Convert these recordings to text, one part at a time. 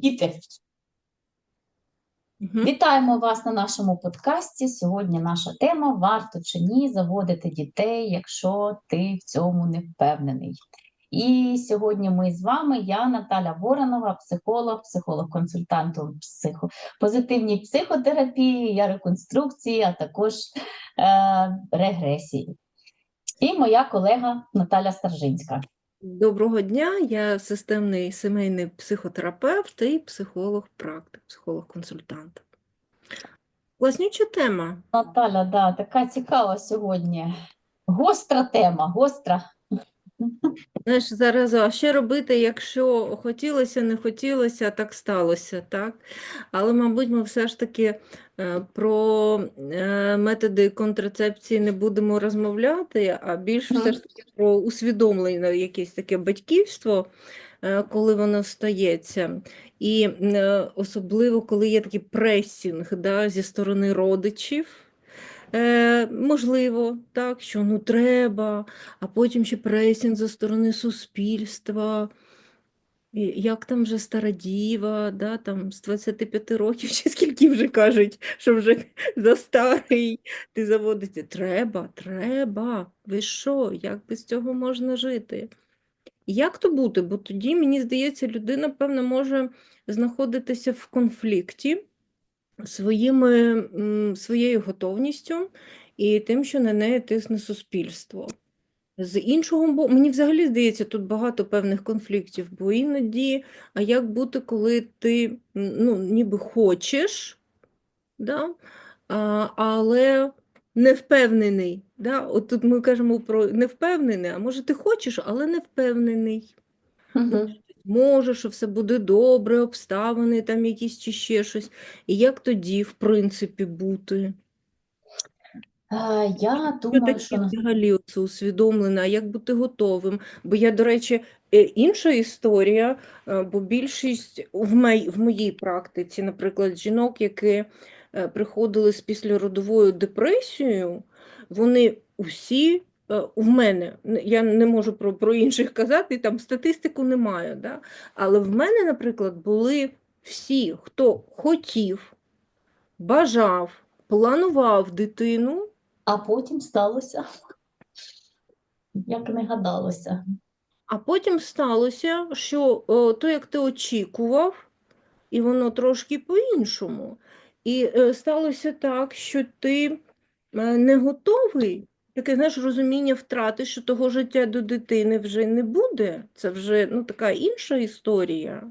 Діти, вітаємо вас на нашому подкасті. Сьогодні наша тема варто чи ні заводити дітей, якщо ти в цьому не впевнений. І сьогодні ми з вами, я Наталя Воронова, психолог, психолог-консультант у психо... позитивній психотерапії, я реконструкції, а також е... регресії. І моя колега Наталя Старжинська. Доброго дня, я системний сімейний психотерапевт і психолог-практик, психолог-консультант. Власнюча тема. Наталя, да, така цікава сьогодні. Гостра тема, гостра. Знаєш, зараз, а що робити, якщо хотілося, не хотілося, так сталося, так? Але, мабуть, ми все ж таки е, про е, методи контрацепції не будемо розмовляти, а більш все ж таки про усвідомлення якесь таке батьківство, е, коли воно стається. І особливо, коли є такий пресінг да, зі сторони родичів. Е, можливо, так, що ну треба, а потім ще пресінг зі сторони суспільства. Як там вже стара діва, да, там з 25 років, чи скільки вже кажуть, що вже за старий ти заводиться. Треба, треба. Ви що? Як без цього можна жити? Як то бути? Бо тоді, мені здається, людина, певно, може знаходитися в конфлікті своїми, своєю готовністю і тим, що на неї тисне суспільство. З іншого боку, мені взагалі здається, тут багато певних конфліктів, бо іноді, а як бути, коли ти ну, ніби хочеш, да? а, але не впевнений. Да? От тут ми кажемо про невпевнений, а може ти хочеш, але не впевнений. Мгм. Може, що все буде добре, обставини там якісь чи ще щось. І як тоді, в принципі, бути? Я думаю, що взагалі це усвідомлене, а як бути готовим? Бо я, до речі, е, інша історія, е, бо більшість в моїй, в моїй практиці, наприклад, жінок, які е, приходили з післяродовою депресією, вони усі в мене, я не можу про, про інших казати, там статистику немає, да? але в мене, наприклад, були всі, хто хотів, бажав, планував дитину. а потім сталося, як не гадалося. А потім сталося, що о, то, як ти очікував, і воно трошки по-іншому. І е, сталося так, що ти е, не готовий. Таке, знаєш, розуміння втрати, що того життя до дитини вже не буде. Це вже ну, така інша історія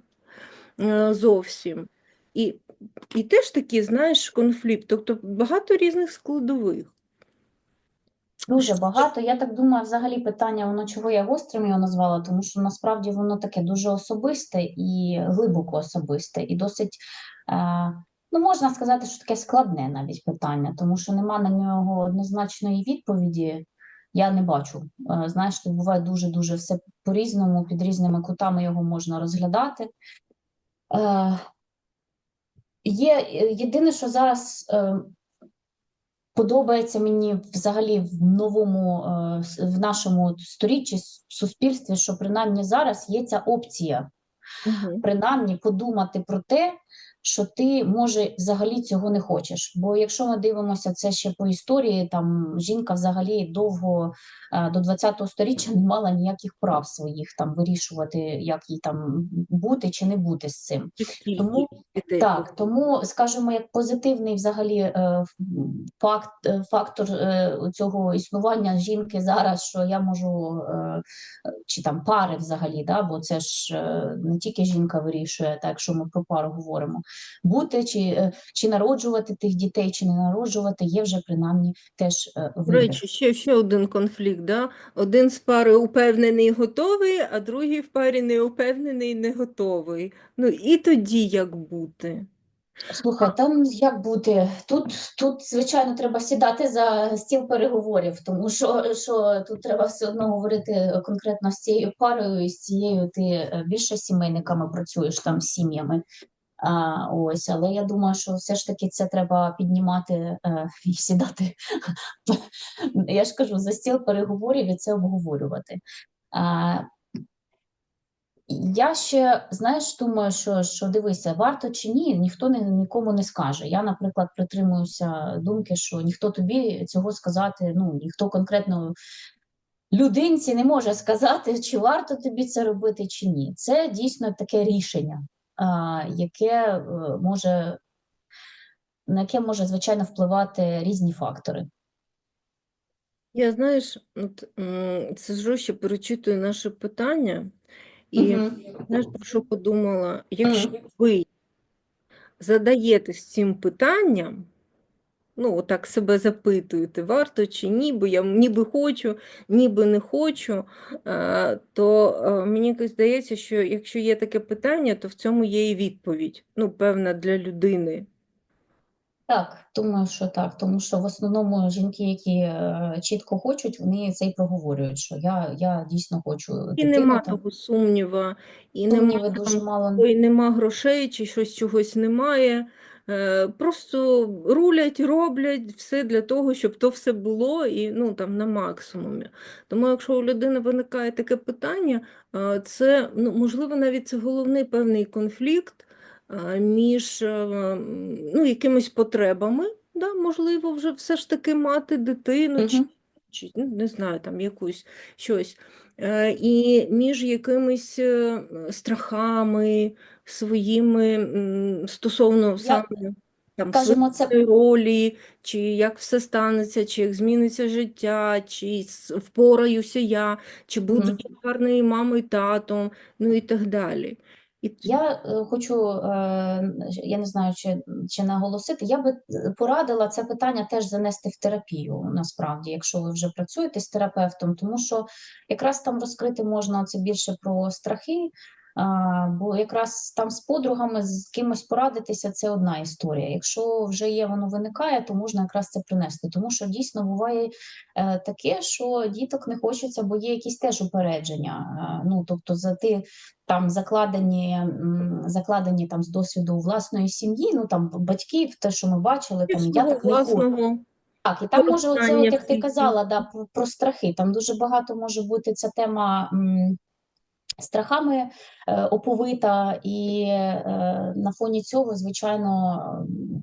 е, зовсім. І, і теж такий, знаєш, конфлікт. Тобто багато різних складових. Дуже багато. Я так думаю, взагалі питання, воно чого я гострим його назвала, тому що насправді воно таке дуже особисте і глибоко особисте, і досить, е, ну можна сказати, що таке складне навіть питання, тому що нема на нього однозначної відповіді. Я не бачу. Е, Знаєш, тут буває дуже-дуже все по-різному, під різними кутами його можна розглядати. Е, Є е, єдине, що зараз е, подобається мені взагалі в новому, е, в нашому сторіччі, с- суспільстві, що принаймні зараз є ця опція, Угу. принаймні подумати про те, що ти може взагалі цього не хочеш. Бо якщо ми дивимося це ще по історії, там жінка взагалі довго е, до 20-го сторіччя не мала ніяких прав своїх там вирішувати, як їй там бути чи не бути з цим. Тому так, тому скажімо, як позитивний взагалі е, факт, е, фактор цього існування жінки зараз, що я можу чи там пари взагалі, да, бо це ж не тільки жінка вирішує, так якщо ми про пару говоримо, бути чи, е, чи народжувати тих дітей, чи не народжувати, є вже принаймні теж е, вибір. речі, ще, ще один конфлікт. Да? Один з пари упевнений і готовий, а другий в парі не упевнений і не готовий. Ну і тоді як бути? Слухай, там як бути? Тут, тут, звичайно, треба сідати за стіл переговорів, тому що, що тут треба все одно говорити конкретно з цією парою, з цією ти е, більше сімейниками працюєш там з сім'ями. Ось, але я думаю, що все ж таки це треба піднімати е, і сідати. Я ж кажу, за стіл переговорів і це обговорювати. Я ще, знаєш, думаю, що, що дивися, варто чи ні, ніхто не, нікому не скаже. Я, наприклад, притримуюся думки, що ніхто тобі цього сказати, ну, ніхто конкретно людинці не може сказати, чи варто тобі це робити, чи ні. Це дійсно таке рішення, яке е, може, на яке може, звичайно, впливати різні фактори. Я, знаєш, от, сижу ще перечитую наше питання, і угу. знаєш, про що подумала? Якщо угу. ви задаєтесь цим питанням, ну, отак себе запитуєте, варто чи ні, бо я ніби хочу, ніби не хочу, е, то е, мені здається, що якщо є таке питання, то в цьому є і відповідь, ну, певна для людини. Так, думаю, що так, тому що в основному жінки, які е, чітко хочуть, вони це й проговорюють, що я, я дійсно хочу І дитину, нема там того сумніва, і нема дуже мало. ой, нема грошей, чи щось чогось немає. Е, Просто рулять, роблять все для того, щоб то все було і ну, там, на максимумі. Тому якщо у людини виникає таке питання, е, це ну, можливо навіть це головний певний конфлікт е, між ну, якимись потребами. Да, можливо, вже все ж таки мати дитину, чи. Чи ну, не знаю, там якусь щось. Е, І між якимись е, страхами своїми стосовно саме там Скажімо, це ролі, чи як все станеться, чи як зміниться життя, чи впораюся я, чи буду Мгм. я гарною мамою, татом, ну і так далі. І Я е, хочу, е, я не знаю, чи, чи наголосити, я би е, порадила це питання теж занести в терапію, насправді, якщо ви вже працюєте з терапевтом, тому що якраз там розкрити можна це більше про страхи, бо якраз там з подругами, з кимось порадитися, це одна історія. Якщо вже є, воно виникає, то можна якраз це принести, тому що дійсно буває е, таке, що діток не хочеться, бо є якісь теж упередження. Ну, тобто, за ти там закладені, закладені там з досвіду власної сім'ї, ну там батьків, те, що ми бачили, там я так не хочу. Так, і там може оце, от, як ти казала, да, про, про страхи. Там дуже багато може бути ця тема. Страхами е, оповита, і е, на фоні цього, звичайно,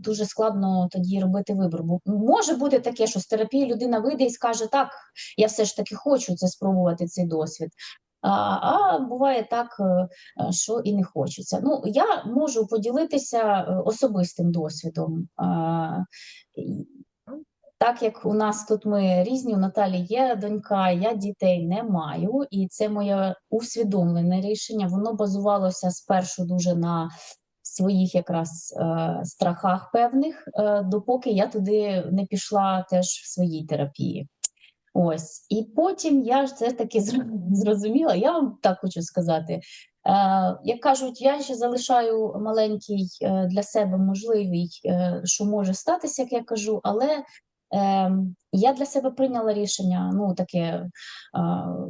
дуже складно тоді робити вибір. Бо може бути таке, що з терапії людина вийде і скаже: так, я все ж таки хочу це спробувати цей досвід. А, буває так, е, що і не хочеться. Ну, я можу поділитися особистим досвідом. Так як у нас тут ми різні, у Наталі є донька, я дітей не маю, і це моє усвідомлене рішення. Воно базувалося спершу дуже на своїх якраз е, страхах певних, е, допоки я туди не пішла теж в своїй терапії. Ось, і потім я ж це таки зр- зрозуміла. Я вам так хочу сказати. Е, як кажуть, я ще залишаю маленький е, для себе можливий, е, що може статися, як я кажу, але я для себе прийняла рішення, ну таке е,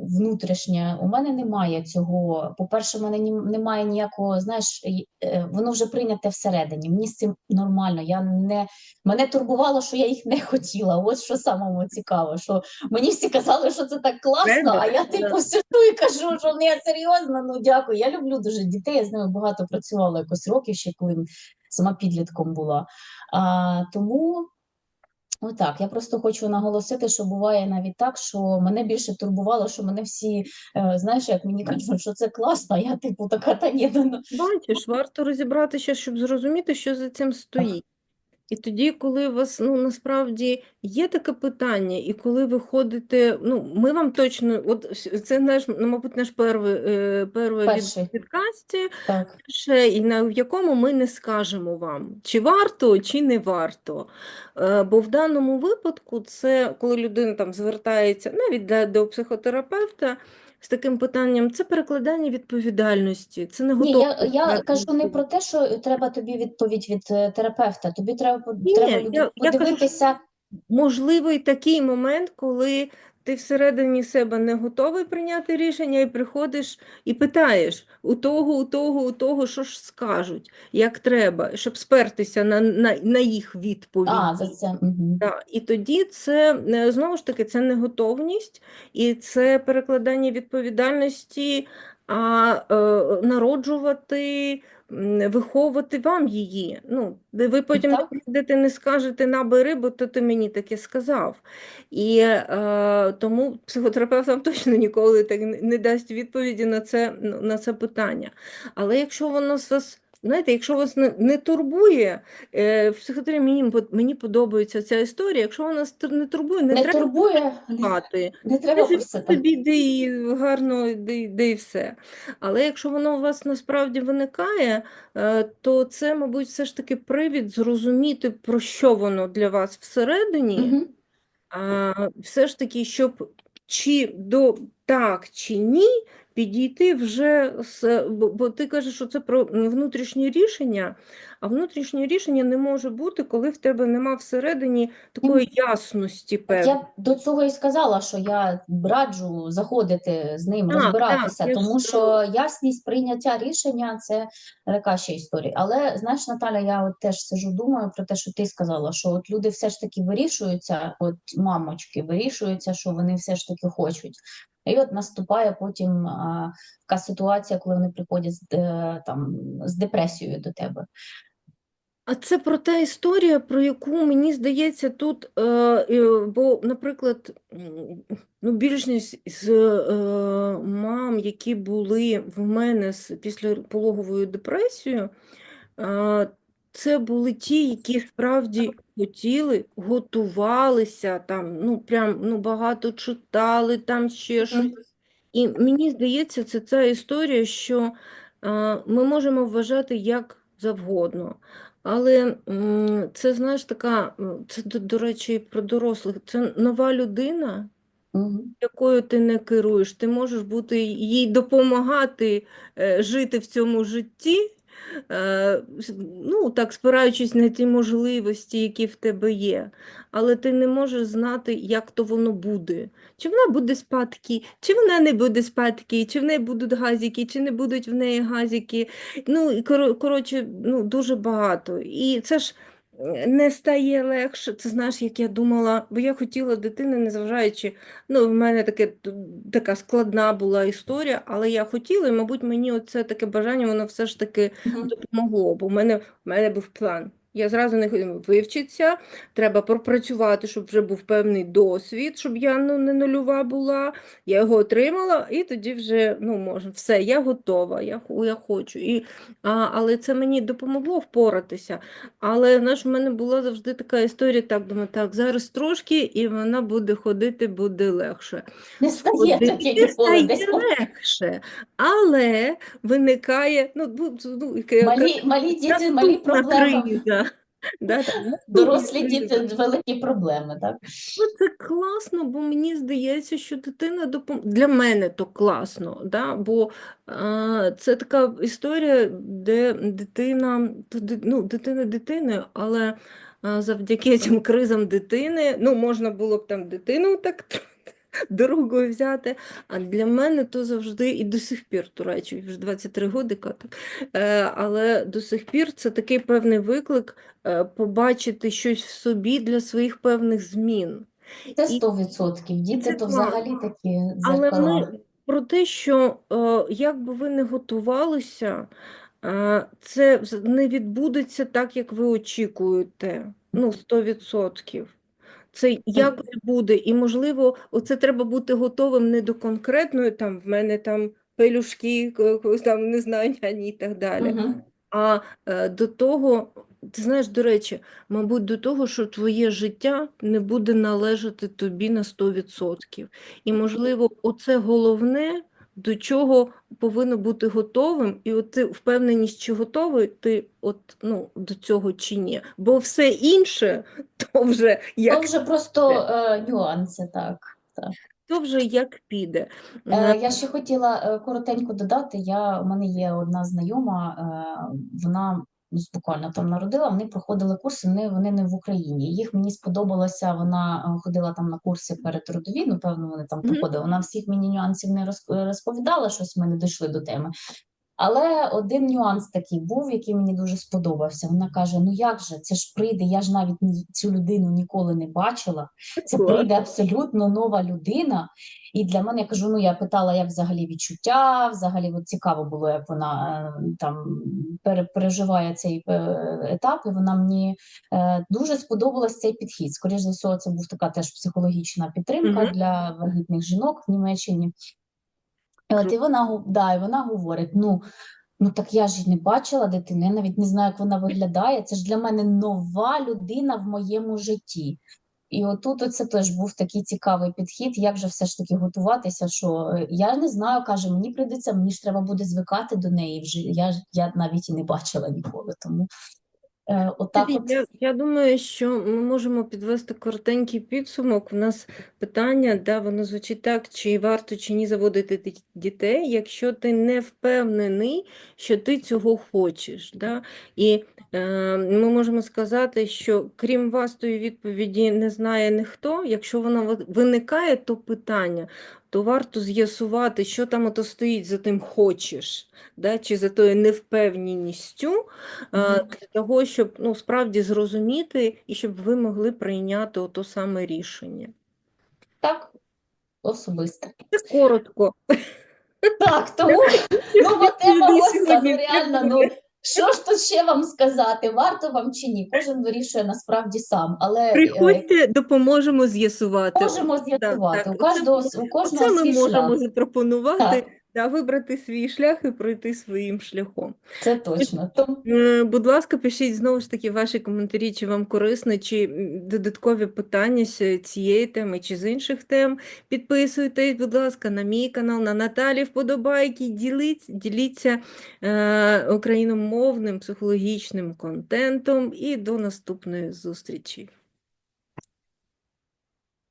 внутрішнє. У мене немає цього. По-перше, в мене ні- немає ніякого, знаєш, е, воно вже прийняте всередині. Мені з цим нормально. Я не мене турбувало, що я їх не хотіла. Ось що самому цікаво, що мені всі казали, що це так класно, а я типу сижу і кажу, що не серйозно, ну дякую. Я люблю дуже дітей, я з ними багато працювала якось років ще, коли сама підлітком була. А, тому. Отак, я просто хочу наголосити, що буває навіть так, що мене більше турбувало, що мене всі, е, знаєш, як мені кажуть, що це класно, я типу така, та ні, ну, ну, Бачиш, варто розібратися, щоб зрозуміти, що за цим стоїть. І тоді, коли у вас ну, насправді є таке питання, і коли ви ходите, ну, ми вам точно, от це наш, ну, мабуть, наш перший, е, перший від підкасті, ще, і на в якому ми не скажемо вам, чи варто, чи не варто. Е, Бо в даному випадку це коли людина там звертається навіть до, до психотерапевта з таким питанням, це перекладання відповідальності, це не Ні, я, я кажу не про те, що треба тобі відповідь від е, терапевта. Тобі треба, Ні, треба я, подивитися. я кажу, можливо і такий момент, коли ти всередині себе не готовий прийняти рішення, і приходиш і питаєш у того, у того, у того, що ж скажуть, як треба, щоб спертися на, на, на їх відповідь. А, за це. Угу. Да, і тоді це е, знову ж таки це не готовність, і це перекладання відповідальності а е, народжувати, виховувати вам її. Ну, ви потім прийдете, не скажете набери, бо то ти мені таке сказав. І е, тому психотерапевт вам точно ніколи так не- не дасть відповіді на це, ну, на це питання. Але якщо воно з вас, знаєте, якщо вас не, не турбує, е, в психотерапії мені, мені подобається ця історія. Якщо вона не турбує, не, Не треба турбує, не, не треба собі, де і гарно, де, де і все. Але якщо воно у вас насправді виникає, е, то це, мабуть, все ж таки привід зрозуміти, про що воно для вас всередині, Мгм. а все ж таки, щоб чи до так чи ні, підійти вже з, бо, бо ти кажеш, що це про внутрішнє рішення, а внутрішнє рішення не може бути, коли в тебе нема всередині такої ясності Так я до цього і сказала, що я раджу заходити з ним, Так, розбиратися, так, тому що ясність прийняття рішення це така ще історія. Але знаєш, Наталя, я от теж сижу, думаю про те, що ти сказала, що от люди все ж таки вирішуються, от мамочки вирішуються, що вони все ж таки хочуть. І от наступає потім а, така ситуація, коли вони приходять з, е, там, з депресією до тебе. А це про та історія, про яку мені здається тут, е, бо, наприклад, ну, більшість з е, мам, які були в мене з післяпологовою депресією, е, це були ті, які справді хотіли, готувалися, там, ну, прям, ну, багато читали, там ще щось. І мені здається, це ця історія, що е, ми можемо вважати як завгодно. Але м, це, знаєш, така, це, до, до речі, про дорослих. Це нова людина, Мгм. якою ти не керуєш. Ти можеш бути їй допомагати е, жити в цьому житті, ну, так, спираючись на ті можливості, які в тебе є. Але ти не можеш знати, як то воно буде. Чи вона буде спадки, чи вона не буде спадки, чи в неї будуть газики, чи не будуть в неї газики. Ну, коротше, ну, дуже багато. І це ж е, не стає легше. Це знаєш, як я думала, бо я хотіла дитини, незважаючи, ну, в мене таке, така складна була історія, але я хотіла, і, мабуть, мені оце таке бажання, воно все ж таки допомогло, бо в мене, в мене був план. Я зразу не хотіла вивчитися, треба пропрацювати, щоб вже був певний досвід, щоб я ну, не нульова була. Я його отримала, і тоді вже ну, можна, все, я готова, я, я хочу. І, а, але це мені допомогло впоратися. Але знаєш, в мене була завжди така історія, так думаю, так, зараз трошки, і вона буде ходити, буде легше. Не стає таке стає легше, але виникає ну, ну, ну, Малі, малі діти, малі проблеми. криза. Да, Дорослі діти великі проблеми, так? Це класно, бо мені здається, що дитина допом... Для мене то класно, да? бо а, це така історія, де дитина, ну, дитина дитиною, але завдяки цим кризам дитини, ну, можна було б там дитину так дорогою взяти. А для мене то завжди і до сих пір, до речі, вже 23 годика, так. Е, але до сих пір це такий певний виклик е, побачити щось в собі для своїх певних змін. Це І- 100%. Діти це то взагалі такі Але ми про те, що е, як би ви не готувалися, це не відбудеться так, як ви очікуєте. Ну, 100%. Це якось буде, і можливо, оце треба бути готовим не до конкретної, там в мене там пелюшки, там не знаю, няні і так далі. Мгм. А е, до того, ти знаєш, до речі, мабуть, до того, що твоє життя не буде належати тобі на 100%. І, можливо, оце головне, до чого повинно бути готовим, і от ти впевненість, чи готовий ти от, ну, до цього чи ні. Бо все інше, то вже як... То вже просто е, нюанси, так. так. то вже як піде. Е, я ще хотіла е, коротенько додати. Я, у мене є одна знайома, е, вона буквально там народила, вони проходили курси, вони, вони не в Україні. Їх мені сподобалося, вона е, ходила там на курси перетрудові, ну, певно, вони там проходили. Вона всіх мені нюансів не роз- розповідала, щось ми не дійшли до теми. Але один нюанс такий був, який мені дуже сподобався. Вона каже: Ну як же, це ж прийде, я ж навіть цю людину ніколи не бачила. Це прийде абсолютно нова людина. І для мене я кажу: ну я питала, як взагалі відчуття, взагалі от цікаво було, як вона е, там пере- переживає цей е, етап. І вона мені е, дуже сподобалась цей підхід. Скоріше за все, це був така теж психологічна підтримка Мгм. для вагітних жінок в Німеччині. І От і вона, да, і вона говорить: ну, ну так я ж не бачила дитину, я навіть не знаю, як вона виглядає. Це ж для мене нова людина в моєму житті. І отут оце теж був такий цікавий підхід, як же все ж таки готуватися, що е, я не знаю, каже, мені прийдеться, мені ж треба буде звикати до неї вже. Я, я навіть і не бачила ніколи. Тому е, отак от. Я, я думаю, що ми можемо підвести коротенький підсумок. У нас питання, да, воно звучить так, чи варто чи ні заводити дітей, якщо ти не впевнений, що ти цього хочеш. Да? І е, ми можемо сказати, що крім вас тої відповіді не знає ніхто. Якщо воно виникає, то питання, то варто з'ясувати, що там ото стоїть за тим хочеш, да? чи за тою невпевненістю е, для того, щоб ну, справді зрозуміти і щоб ви могли прийняти ото саме рішення. Так, особисто. Це коротко. Так, тому ну, тема ну реально, ну що ж тут ще вам сказати? Варто вам чи ні? Кожен вирішує насправді сам, але е, Приходьте, допоможемо з'ясувати. можемо з'ясувати. так, У кожного у кожного Це ми можемо шлях. запропонувати, Так. Да, вибрати свій шлях і пройти своїм шляхом. Це точно. Е, Будь ласка, пишіть знову ж таки ваші коментарі, чи вам корисно, чи додаткові питання з цієї теми, чи з інших тем. Підписуйтесь, будь ласка, на мій канал, на Наталі вподобайки, діліться, діліться е, україномовним психологічним контентом і до наступної зустрічі.